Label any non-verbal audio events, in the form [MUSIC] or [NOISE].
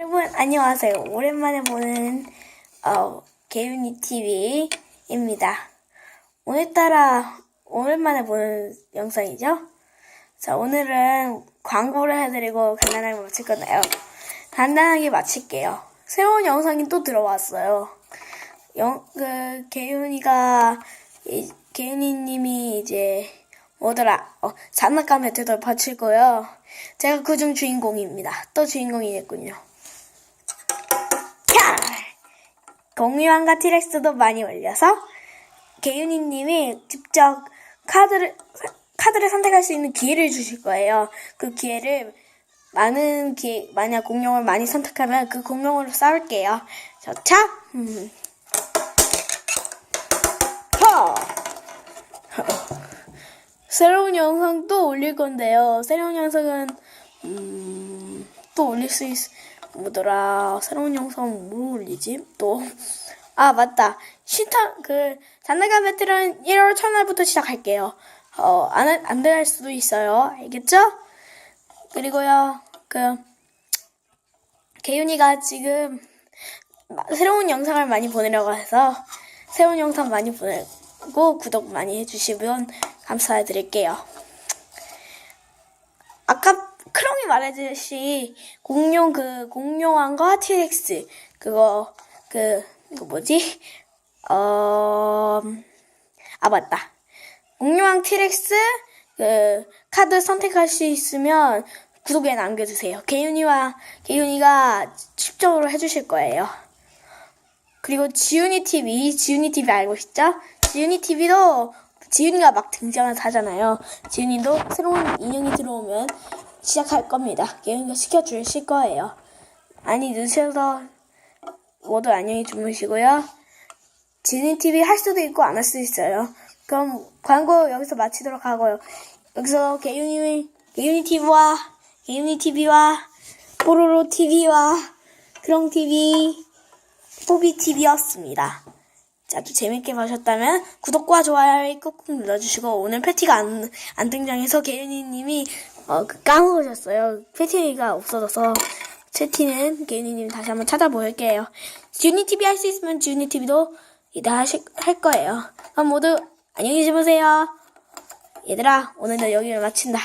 여러분 안녕하세요. 오랜만에 보는 어, 개윤이 TV입니다. 오늘따라 오랜만에 보는 영상이죠. 자 오늘은 광고를 해드리고 간단하게 마칠 건데요. 간단하게 마칠게요. 새로운 영상이 또 들어왔어요. 영, 그 개윤이가 이, 개윤이님이 이제 뭐더라 어, 장난감 배틀도 바치고요. 제가 그중 주인공입니다. 또 주인공이 됐군요. 공유한과 티렉스도 많이 올려서 개윤이님이 직접 카드를 카드를 선택할 수 있는 기회를 주실 거예요. 그 기회를 많은 기 만약 공룡을 많이 선택하면 그 공룡으로 싸울게요. 자, 차. 음. 허. [LAUGHS] 새로운 영상 또 올릴 건데요. 새로운 영상은 음, 또 올릴 수 있, 뭐더라. 새로운 영상 뭐 올리지? 또. 아, 맞다. 신타, 그, 장난감 배틀은 1월 첫날부터 시작할게요. 어, 안, 안 될 수도 있어요. 알겠죠? 그리고요, 그, 개윤이가 지금 마- 새로운 영상을 많이 보내려고 해서 새로운 영상 많이 보내고 구독 많이 해주시면 감사드릴게요. 아까 크롱이 말했듯이 공룡 그 공룡왕과 티렉스 그거 그 이거 뭐지? 어, 아 맞다. 공룡왕 티렉스 그 카드 선택할 수 있으면 구독에 남겨주세요. 개윤이와 개윤이가 직접으로 해주실 거예요. 그리고 지윤이 TV, 지윤이 TV 알고 있죠? 지윤이 TV도 지윤이가 막 등장을 하잖아요. 지윤이도 새로운 인형이 들어오면 시작할 겁니다. 개윤이가 시켜주실 거예요. 아니 늦어서 모두 안녕히 주무시고요. 지윤이 TV 할 수도 있고 안 할 수도 있어요. 그럼 광고 여기서 마치도록 하고요. 여기서 개윤이 개윤이 TV와 개윤이 TV와 뽀로로 TV와 크롱 TV 뽀비 TV였습니다. 자, 또 재밌게 보셨다면 구독과 좋아요를 꾹꾹 눌러주시고 오늘 패티가 안, 안 등장해서 개윤이님이 어, 그 까먹으셨어요. 패티가 없어져서 채티는 개윤이님 다시 한번 찾아볼게요. 지훈이 TV 할 수 있으면 지훈이 TV도 이따 하실, 할 거예요. 그럼 모두 안녕히 주무세요. 얘들아, 오늘도 여기를 마친다.